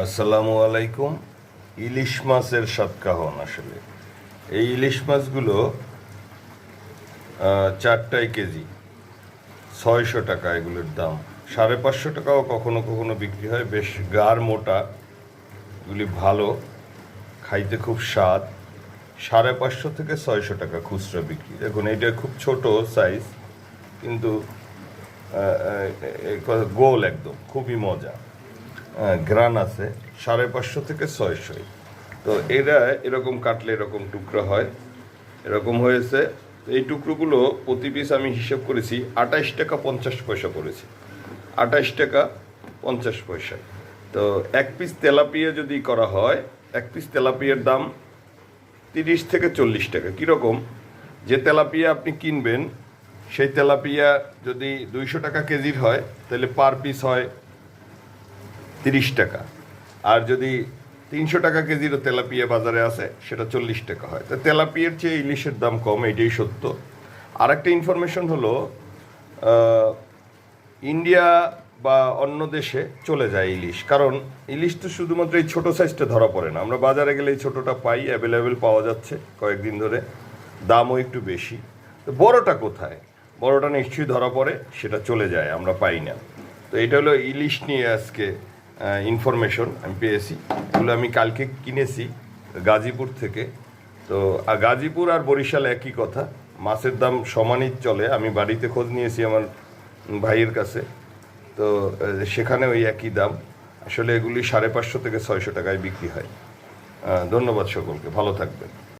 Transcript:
আসসালামু আলাইকুম। ইলিশ মাছের সাতকাহন আসলে। এই ইলিশ মাছগুলো চারটায় কেজি। ছয়শো টাকা এগুলোর দাম। সাড়ে পাঁচশো টাকাও কখনো কখনো বিক্রি হয়। বেশ গার মোটা। এগুলি ভালো। খাইতে খুব স্বাদ। সাড়ে পাঁচশো থেকে ছয়শো টাকা খুচরা বিক্রি। দেখুন, এটা খুব ছোট সাইজ কিন্তু গোল একদম। খুবই মজা। গ্রান আছে, সাড়ে পাঁচশো থেকে ছয়শো। তো এরা এরকম কাটলে এরকম টুকরো হয়। এরকম হয়েছে। এই টুকরোগুলো প্রতি পিস আমি হিসেব করেছি, আঠাইশ টাকা পঞ্চাশ পয়সা করেছি। আঠাইশ টাকা পঞ্চাশ পয়সা। তো এক পিস তেলাপিয়া যদি করা হয়, এক পিস তেলাপিয়ার দাম তিরিশ থেকে চল্লিশ টাকা। কীরকম? যে তেলাপিয়া আপনি কিনবেন, সেই তেলাপিয়া যদি দুইশো টাকা কেজির হয়, তাহলে পার পিস হয় তিরিশ টাকা। আর যদি তিনশো টাকা কেজিরও তেলাপিয়া বাজারে আছে, সেটা চল্লিশ টাকা হয়। তো তেলাপিয়ার চেয়ে ইলিশের দাম কম, এটাই সত্য। আর একটা ইনফরমেশন হলো ইন্ডিয়া বা অন্য দেশে চলে যায় ইলিশ। কারণ ইলিশ তো শুধুমাত্র এই ছোটো সাইজটা ধরা পড়ে না। আমরা বাজারে গেলে এই ছোটোটা পাই অ্যাভেলেবেল পাওয়া যাচ্ছে কয়েকদিন ধরে। দামও একটু বেশি। তো বড়টা কোথায়? বড়টা নিশ্চয়ই ধরা পড়ে, সেটা চলে যায়, আমরা পাই না। তো এটা হলো ইলিশ নিয়ে আজকে ইনফরমেশন আমি পেয়েছি। এগুলো আমি কালকে কিনেছি গাজীপুর থেকে। তো, আর গাজীপুর আর বরিশাল একই কথা। মাছের দাম সমানই চলে। আমি বাড়িতে খোঁজ নিয়েছি আমার ভাইয়ের কাছে। তো সেখানে ওই একই দাম। আসলে এগুলি সাড়ে পাঁচশো থেকে ছয়শো টাকায় বিক্রি হয়। ধন্যবাদ সকলকে। ভালো থাকবেন।